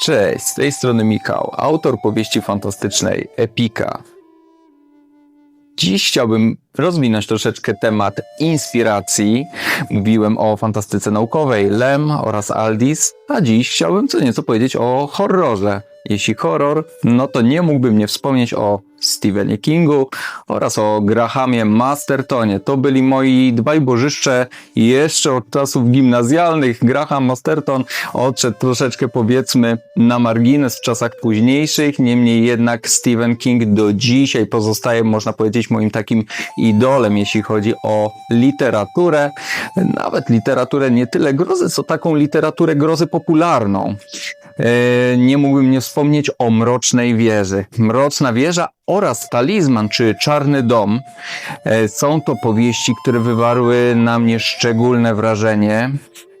Cześć, z tej strony Michał, autor powieści fantastycznej Epika. Dziś chciałbym rozwinąć troszeczkę temat inspiracji. Mówiłem o fantastyce naukowej Lem oraz Aldis, a dziś chciałbym co nieco powiedzieć o horrorze. Jeśli horror, no to nie mógłbym nie wspomnieć o Stephenie Kingu oraz o Grahamie Mastertonie. To byli moi dwaj bożyszcze jeszcze od czasów gimnazjalnych. Graham Masterton odszedł troszeczkę powiedzmy na margines w czasach późniejszych, niemniej jednak Stephen King do dzisiaj pozostaje, można powiedzieć, moim takim idolem, jeśli chodzi o literaturę. Nawet literaturę nie tyle grozy, co taką literaturę grozy popularną. E, nie mógłbym nie wspomnieć o Mrocznej Wieży. Mroczna Wieża oraz Talizman, czy Czarny Dom e, są to powieści, które wywarły na mnie szczególne wrażenie.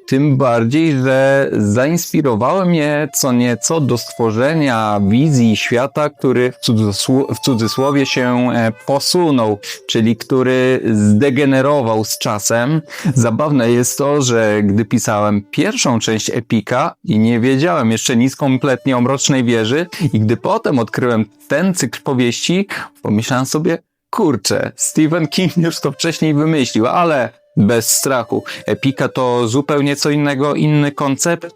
Tym bardziej, że zainspirowały mnie co nieco do stworzenia wizji świata, który w, cudzysł- w cudzysłowie się e, posunął, czyli który zdegenerował z czasem. Zabawne jest to, że gdy pisałem pierwszą część Epika i nie wiedziałem jeszcze nic kompletnie o Mrocznej Wieży i gdy potem odkryłem ten cykl powieści, pomyślałem sobie, kurczę, Stephen King już to wcześniej wymyślił, ale bez strachu. Epika to zupełnie co innego, inny koncept,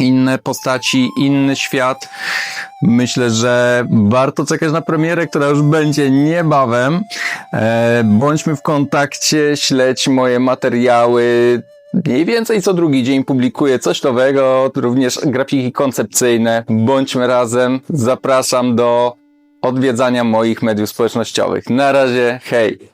inne postaci, inny świat. Myślę, że warto czekać na premierę, która już będzie niebawem. E, bądźmy w kontakcie, śledź moje materiały. Mniej więcej co drugi dzień publikuję coś nowego, również grafiki koncepcyjne. Bądźmy razem. Zapraszam do odwiedzania moich mediów społecznościowych. Na razie, hej!